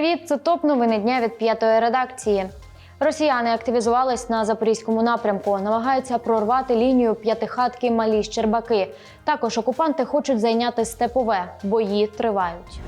Привіт, це топ новини дня від п'ятої редакції. Росіяни активізувались на запорізькому напрямку, намагаються прорвати лінію п'ятихатки Малі Щербаки. Також окупанти хочуть зайняти степове. Бої тривають.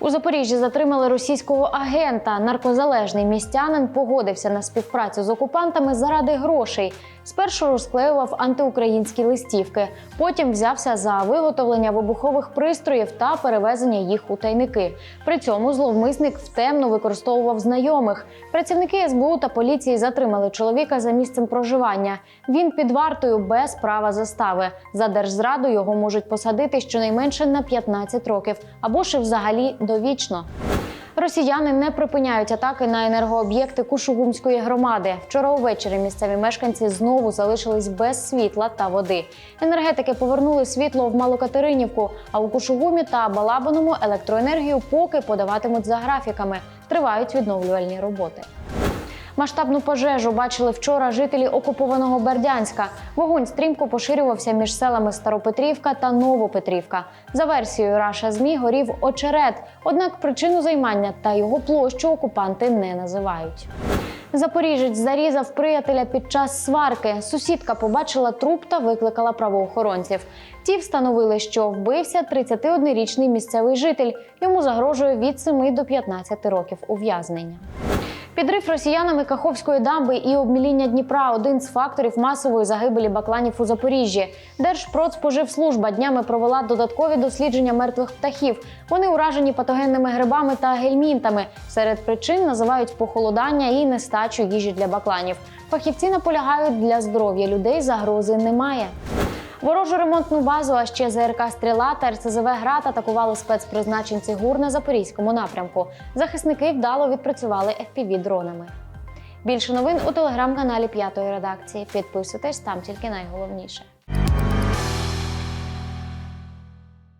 У Запоріжжі затримали російського агента. Наркозалежний містянин погодився на співпрацю з окупантами заради грошей. Спершу розклеював антиукраїнські листівки, потім взявся за виготовлення вибухових пристроїв та перевезення їх у тайники. При цьому зловмисник втемно використовував знайомих. Працівники СБУ та поліції затримали чоловіка за місцем проживання. Він під вартою без права застави. За держзраду його можуть посадити щонайменше на 15 років або і взагалі довічно. Росіяни не припиняють атаки на енергооб'єкти Кушугумської громади. Вчора увечері місцеві мешканці знову залишились без світла та води. Енергетики повернули світло в Малокатеринівку, а у Кушугумі та Балабаному електроенергію поки подаватимуть за графіками. Тривають відновлювальні роботи. Масштабну пожежу бачили вчора жителі окупованого Бердянська. Вогонь стрімко поширювався між селами Старопетрівка та Новопетрівка. За версією Раша ЗМІ горів очерет. Однак причину займання та його площу окупанти не називають. Запоріжець зарізав приятеля під час сварки. Сусідка побачила труп та викликала правоохоронців. Ті встановили, що вбився 31-річний місцевий житель. Йому загрожує від 7 до 15 років ув'язнення. Підрив росіянами Каховської дамби і обміління Дніпра один з факторів масової загибелі бакланів у Запоріжжі. Держпродспоживслужба днями провела додаткові дослідження мертвих птахів. Вони уражені патогенними грибами та гельмінтами. Серед причин називають похолодання і нестачу їжі для бакланів. Фахівці наполягають, для здоров'я людей загрози немає. Ворожу ремонтну базу, а ще ЗРК Стріла та РСЗВ Град атакували спецпризначенці ГУР на запорізькому напрямку. Захисники вдало відпрацювали fpv дронами. Більше новин у телеграм-каналі П'ятої редакції. Підписуйтесь там тільки найголовніше.